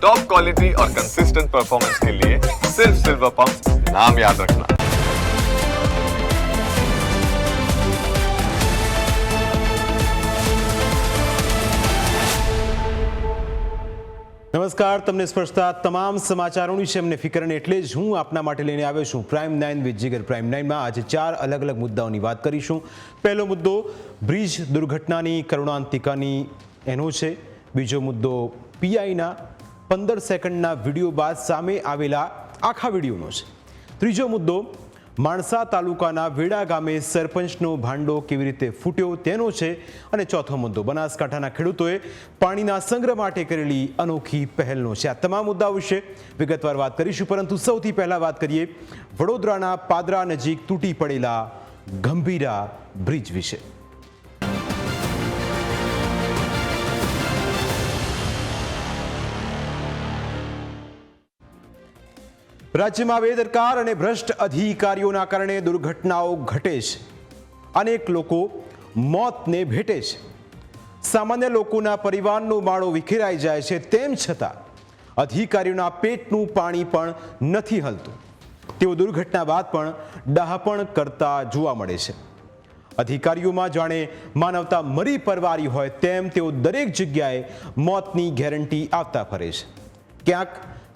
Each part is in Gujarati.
टॉप क्वालिटी और कंसिस्टेंट परफॉर्मेंस के लिए सिर्फ सिल्वर पंप नाम याद रखना નમસ્કાર તમને સ્પર્શતા તમામ સમાચારોની છે અમને ફિકર અને એટલે જ હું આપના માટે લઈને આવ્યો છું prime nine with Jigar prime નાઇનમાં આજે ચાર અલગ અલગ મુદ્દાઓની વાત કરીશું પહેલો મુદ્દો બ્રિજ દુર્ઘટનાની કરુણાંતિકાની એનો છે બીજો મુદ્દો પીઆઈના પંદર સેકન્ડના વીડિયો બાદ સામે આવેલા આખા વિડીયોનો છે. ત્રીજો મુદ્દો, માણસા તાલુકાના વેડા ગામે સરપંચનો ભાંડો કેવી રીતે ફૂટ્યો તેનો છે અને ચોથો મુદ્દો, બનાસકાંઠાના ખેડૂતોએ પાણીના સંગ્રહ માટે કરેલી અનોખી પહેલનો છે. આ તમામ મુદ્દાઓ વિશે વિગતવાર વાત કરીશું, પરંતુ સૌથી પહેલા વાત કરીએ વડોદરાના પાદરા નજીક તૂટી પડેલા ગંભીરા બ્રિજ વિશે. રાજ્યમાં બેદરકાર અને ભ્રષ્ટ અધિકારીઓના કારણે દુર્ઘટનાઓ ઘટે છે. અનેક લોકો મોતને ભેટે છે. સામાન્ય લોકોના પરિવારનો માળો વિખેરાઈ જાય છે તેમ છતાં અધિકારીઓના પેટનું પાણી પણ નથી હલતું. તેઓ દુર્ઘટના બાદ પણ ડહાપણ કરતા જોવા મળે છે. અધિકારીઓમાં જાણે માનવતા મરી પરવારી હોય તેમ તેઓ દરેક જગ્યાએ મોતની ગેરંટી આપતા ફરે છે. ક્યાંક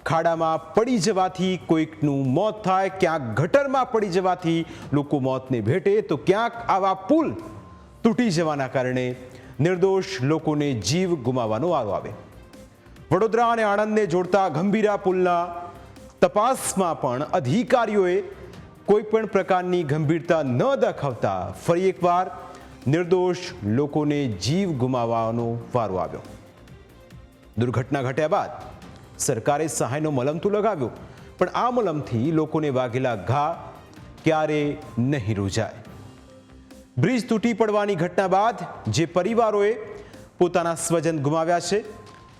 ખાડામાં પડી જવાથી કોઈકનું મોત થાય, ક્યાંક ગટરમાં પડી જવાથી લોકો મોતને ભેટે, તો ક્યાંક આવા પુલ તૂટી જવાના કારણે નિર્દોષ લોકોને જીવ ગુમાવવાનો વારો આવે. વડોદરા અને આણંદને જોડતા ગંભીરા પુલના તપાસમાં પણ અધિકારીઓએ કોઈપણ પ્રકારની ગંભીરતા ન દાખવતા ફરી એકવાર નિર્દોષ લોકોને જીવ ગુમાવવાનો વારો આવ્યો. દુર્ઘટના ઘટ્યા બાદ સરકારે સહાયનો મલમ તો લગાવ્યો, પણ આ મલમથી લોકોને વાઘેલા ઘા ક્યારે નહીં રૂજાય. બ્રિજ તૂટી પડવાની ઘટના બાદ જે પરિવારોએ પોતાના સ્વજન ગુમાવ્યા છે,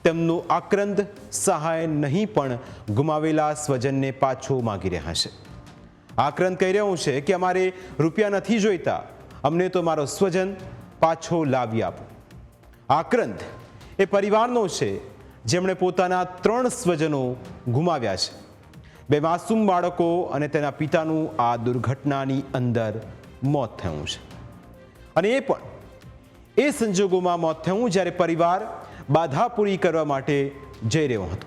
તેમનો આક્રંદ સહાય નહીં પણ ગુમાવેલા સ્વજનને પાછો માગી રહ્યા છે. આક્રંદ કહી રહ્યો છે કે અમારે રૂપિયા નથી જોઈતા, અમને તો મારો સ્વજન પાછો લાવી આપો. આક્રંદ એ પરિવારનો છે જેમણે પોતાના ત્રણ સ્વજનો ગુમાવ્યા છે. બે માસૂમ બાળકો અને તેના પિતાનું આ દુર્ઘટનાની અંદર મોત થયું છે. અને એ પણ એ સંજોગોમાં મોત થયું જ્યારે પરિવાર બાધા પૂરી કરવા માટે જઈ રહ્યો હતો.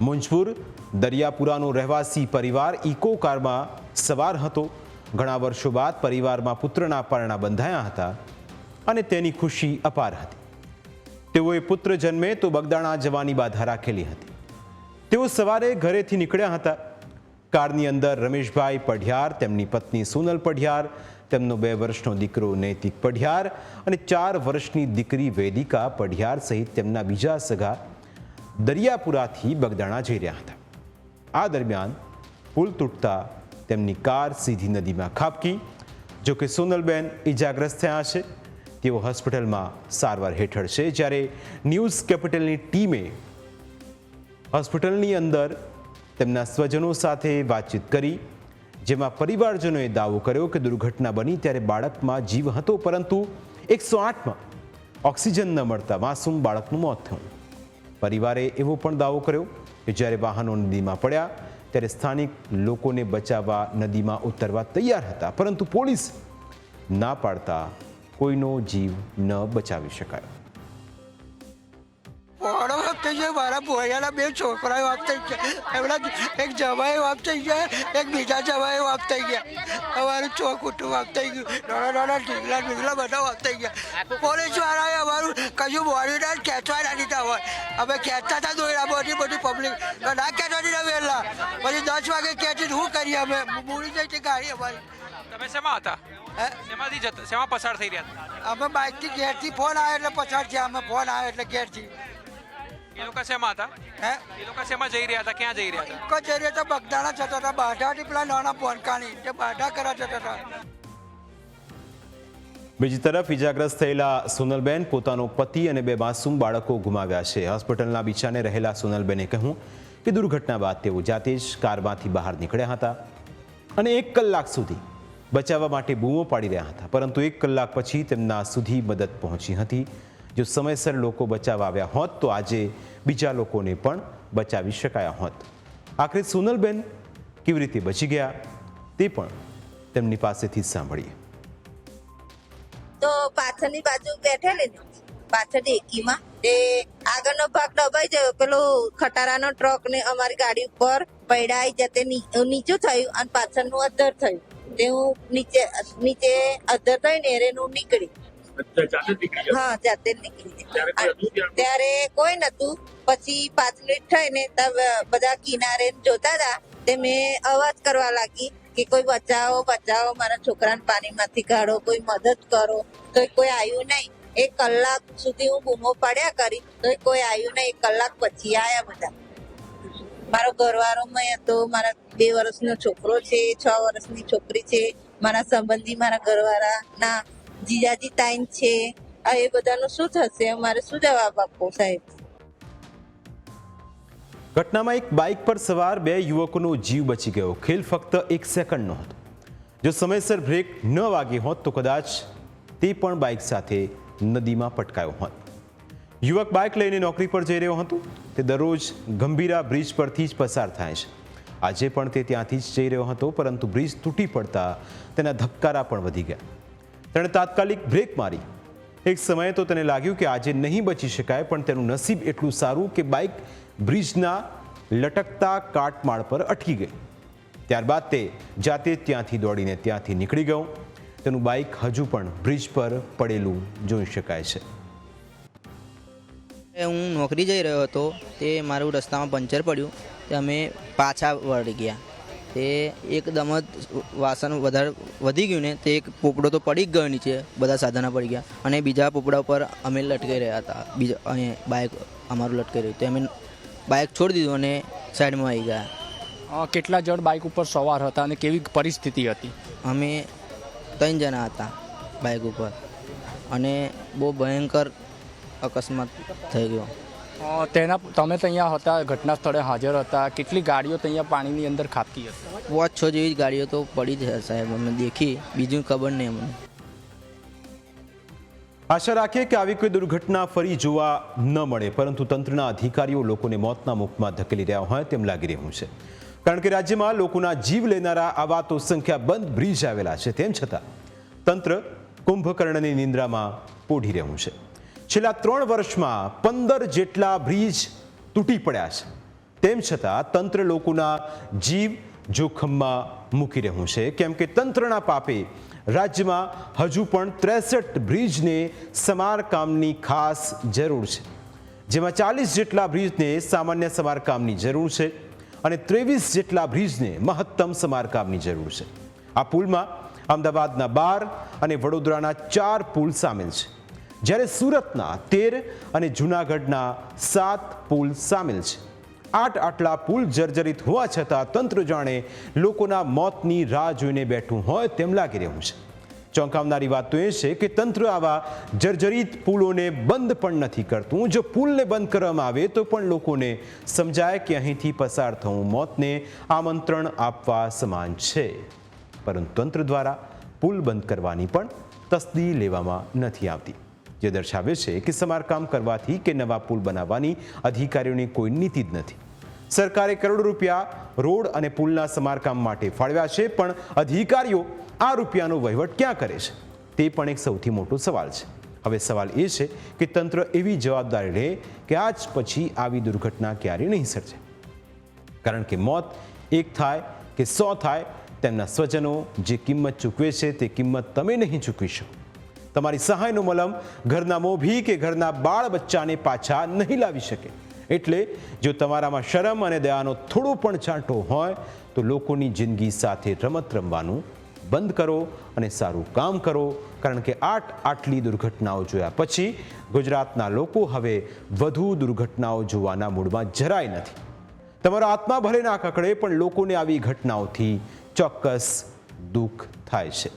મુંજપુર દરિયાપુરાનો રહેવાસી પરિવાર ઇકો કારમાં સવાર હતો. ઘણા વર્ષો બાદ પરિવારમાં પુત્રના પરણા બંધાયા હતા અને તેની ખુશી અપાર હતી. તેઓએ પુત્ર જન્મે તો બગદાણા જવાની બાધા રાખેલી હતી. તેઓ સવારે ઘરેથી નીકળ્યા હતા. કારની અંદર રમેશભાઈ પઢિયાર, તેમની પત્ની સોનલ પઢિયાર, તેમનો બે વર્ષનો દીકરો નૈતિક પઢિયાર અને ચાર વર્ષની દીકરી વેદિકા પઢિયાર સહિત તેમના બીજા સગા દરિયાપુરાથી બગદાણા જઈ રહ્યા હતા. આ દરમિયાન પુલ તૂટતા તેમની કાર સીધી નદીમાં ખાબકી, જોકે સોનલબેન ઈજાગ્રસ્ત થયા છે. તેઓ હોસ્પિટલમાં સારવાર હેઠળ છે. જ્યારે ન્યૂઝ કેપિટલની ટીમે હોસ્પિટલની અંદર તેમના સ્વજનો સાથે વાતચીત કરી, જેમાં પરિવારજનોએ દાવો કર્યો કે દુર્ઘટના બની ત્યારે બાળકમાં જીવ હતો, પરંતુ એકસો આઠમાં ઓક્સિજન ન મળતા માસૂમ બાળકનું મોત થયું. પરિવારે એવો પણ દાવો કર્યો કે જ્યારે વાહનો નદીમાં પડ્યા, ત્યારે સ્થાનિક લોકોને બચાવવા નદીમાં ઉતરવા તૈયાર હતા, પરંતુ પોલીસ ના પાડતા કોઈનો જીવ ન બચાવી શકાયો. વાપ થઈ જાય, મારા ભોયાના બે છોકરા વાપ થઈ ગયા એમના એક જવાય વાપ થઈ ગયા એક બીજા જવાય વાપ થઈ ગયા અમારું ચોખુટું વાપ થઈ ગયું. નાના નાના ઢીંગલા ઢીંગલા બધા વાપ થઈ ગયા. પોલીસ અમારું કશું બોડીને ખેંચવા ના દીધા હોય. અમે ખેંચતા હતા દોયડા બધી બધી પબ્લિક ના ખેંચવા દીધા વહેલા પછી દસ વાગે ખેંચીને શું કરીએ અમે? મૂડી જઈ હતી ગાડી અમારી. તમે શેમાં હતા? હે? શેમાંથી જતા શેમાં પસાર થઈ રહ્યા હતા? અમે બાઇકથી ઘેરથી ફોન આવ્યો એટલે પસાર થયા. અમે ફોન આવ્યો એટલે ઘેરથી. એ લોકો શેમાં હતા? હે? એ લોકો શેમાં જઈ રહ્યા હતા? ક્યાં જઈ રહ્યા હતા? રહ્યા તો બગદાણા જતા હતા. બાઢાથી પેલા નાના પોનકાની તે બાઢા કરા જતા હતા. બીજી તરફ ઇજાગ્રસ્ત થયેલા સોનલબેન, પોતાનો પતિ અને બે માસૂમ બાળકો ગુમાવ્યા છે. હોસ્પિટલના બિછાને રહેલા સોનલબેને કહ્યું કે દુર્ઘટના બાદ તેઓ જાતે જ કારમાંથી બહાર નીકળ્યા હતા અને એક કલાક સુધી બચાવવા માટે બૂમો પાડી રહ્યા હતા. પરંતુ એક કલાક પછી તેમના સુધી મદદ પહોંચી હતી. જો સમયસર લોકો બચાવવા આવ્યા હોત, તો આજે બીજા લોકોને પણ બચાવી શકાયા હોત. આખરે સોનલબેન કેવી રીતે બચી ગયા, તે પણ તેમની પાસેથી સાંભળીએ. પાછળની બાજુ બેઠેલી ને પાછળ એકીમાં તે આગળનો ભાગ દબાઈ ગયો પેલો ખટારાનો ટ્રક ને અમારી ગાડી ઉપર પૈડાઈ જતે નીચું થયું અને પાછળનું અધર થયું. તે હું નીચે નીચે અધર થઈને એરેનું નીકળી. હા જાતે નીકળી ત્યારે કોઈ નતું. પછી પાંચ મિનિટ થઈને ત- બધા કિનારે જોતા હતા. તે મેં અવાજ કરવા લાગી. કે કોઈ બચાવો બચાવો, મારા છોકરાને પાણીમાંથી કાઢો, કોઈ મદદ કરો, તો કોઈ આવ્યું નહીં એક કલાક સુધી હું બૂમો પાડ્યા કરી, તો કોઈ આવ્યું નહીં એક કલાક પછી આવ્યા બધા. મારો ઘરવાળો મેં હતો મારા બે વર્ષનો છોકરો છે, છ વર્ષની છોકરી છે, મારા સંબંધી મારા ઘરવાળા ના જીજાજી તાઈન છે. આ એ બધાનું શું થશે? મારે શું જવાબ આપવો સાહેબ? ઘટનામાં એક બાઇક પર સવાર બે યુવકોનો જીવ બચી ગયો. ખેલ ફક્ત એક સેકન્ડનો હતો જો સમયસર બ્રેક ન વાગી હોત તો કદાચ તે પણ બાઇક સાથે નદીમાં પટકાયો હોત. યુવક બાઇક લઈને નોકરી પર જઈ રહ્યો હતો. તે દરરોજ ગંભીરા બ્રિજ પરથી જ પસાર થાય છે. આજે પણ તે ત્યાંથી જ જઈ રહ્યો હતો, પરંતુ બ્રિજ તૂટી પડતા તેના ધબકારા પણ વધી ગયા. તેણે તાત્કાલિક બ્રેક મારી એક સમયે તો તેને લાગ્યું કે આજે નહીં બચી શકાય, પણ તેનું નસીબ એટલું સારું કે બાઇક બ્રિજના લટકતા કાટમાળ પર અટકી ગઈ. ત્યારબાદ તે જાતે ત્યાંથી દોડીને ત્યાંથી નીકળી ગયો. તેનું બાઇક હજુ પણ બ્રિજ પર પડેલું જોઈ શકાય છે. હું નોકરી જઈ રહ્યો હતો, તે મારું રસ્તામાં પંચર પડ્યું, તે અમે પાછા વળી ગયા. તે એકદમ જ વાસણ વધારે વધી ગયું ને તે એક પોપડો તો પડી જ ગયો નીચે બધા સાધનો પડી ગયા. અને બીજા પોપડા ઉપર અમે લટકાઈ રહ્યા હતા. બીજા અહીંયા બાઇક અમારું લટકાઈ રહ્યું. તો અમે બાઇક છોડી દીધું અને સાઈડમાં આવી ગયા. કેટલા જણ બાઇક ઉપર સવાર હતા અને કેવી પરિસ્થિતિ હતી? અમે ત્રણ જણા હતા બાઇક ઉપર. અને બહુ ભયંકર અકસ્માત થઈ ગયો. તેના તમે ત્યાં હતા ઘટના સ્થળે હાજર હતા. કેટલી ગાડીઓ ત્યાં પાણીની અંદર ખાતી હતી? પાંચ છ જેવી ગાડીઓ તો પડી જ છે સાહેબ. અમે દેખી બીજું ખબર નહીં અમને. આશા રાખીએ કે આવી કોઈ દુર્ઘટના ફરી જોવા ન મળે પરંતુ તંત્રના અધિકારીઓ લોકોને મોતના મુખમાં ધકેલી રહ્યા હોય તેમ લાગી રહ્યું છે. કારણ કે રાજ્યમાં લોકોના જીવ લેનારા આવા તો સંખ્યાબંધ બ્રિજ આવેલા છે. તેમ છતાં તંત્ર કુંભકર્ણની નિંદ્રામાં પોઢી રહ્યું છે. છેલ્લા ત્રણ વર્ષમાં પંદર જેટલા બ્રિજ તૂટી પડ્યા છે. તેમ છતાં તંત્ર લોકોના જીવ જોખમમાં મૂકી રહ્યું છે. કેમ કે તંત્રના પાપે રાજ્યમાં હજુ પણ ત્રેસઠ બ્રિજને સમારકામની ખાસ જરૂર છે. જેમાં ચાલીસ જેટલા બ્રિજને સામાન્ય સમારકામની જરૂર છે અને ત્રેવીસ જેટલા બ્રિજને મહત્તમ સમારકામની જરૂર છે. આ પુલમાં અમદાવાદના બાર અને વડોદરાના ચાર પુલ સામેલ છે. જ્યારે સુરતના તેર અને જૂનાગઢના સાત પુલ સામેલ છે. આઠ આટલા પુલ જર્જરિત હોવા છતાં તંત્ર જાણે લોકોના મોતની રાહ જોઈને બેઠું હોય તેમ લાગી રહ્યું છે. ચોંકાવનારી વાત તો એ છે કે તંત્ર આવા જર્જરિત પુલોને બંધ પણ નથી કરતું. જો પુલને બંધ કરવામાં આવે તો પણ લોકોને સમજાય કે અહીંથી પસાર થવું મોતને આમંત્રણ આપવા સમાન છે. પરંતુ તંત્ર દ્વારા પુલ બંધ કરવાની પણ તસ્દી લેવામાં નથી આવતી. જે દર્શાવે છે કે સમારકામ કરવાથી કે નવા પુલ બનાવવાની અધિકારીઓની કોઈ નીતિ જ નથી. સરકારે કરોડો રૂપિયા રોડ અને પુલના સમારકામ માટે ફાળવ્યા છે, પણ અધિકારીઓ આ રૂપિયાનો વહીવટ ક્યાં કરે છે? તે પણ એક સૌથી મોટો સવાલ છે. હવે સવાલ એ છે કે તંત્ર એવી જવાબદારી લે કે આજ પછી આવી દુર્ઘટના ક્યારે નહીં સર્જે. કારણ કે મોત એક થાય કે સો થાય, તેમના સ્વજનો જે કિંમત ચૂકવે છે તે કિંમત તમે નહીં ચૂકવી શકો. તમારી સહાયનું મલમ ઘરના મોભી કે ઘરના બાળ બચ્ચાને પાછા નહીં લાવી શકે. એટલે જો તમારામાં શરમ અને દયાનો થોડો પણ છાંટો હોય, તો લોકોની જિંદગી સાથે રમત રમવાનું બંધ કરો અને સારું કામ કરો. કારણ કે આટ આટલી દુર્ઘટનાઓ જોયા પછી ગુજરાતના લોકો હવે વધુ દુર્ઘટનાઓ જોવાના મૂડમાં જરાય નથી. તમારો આત્મા ભલે ના કકડે, પણ લોકોને આવી ઘટનાઓથી ચોક્કસ દુઃખ થાય છે.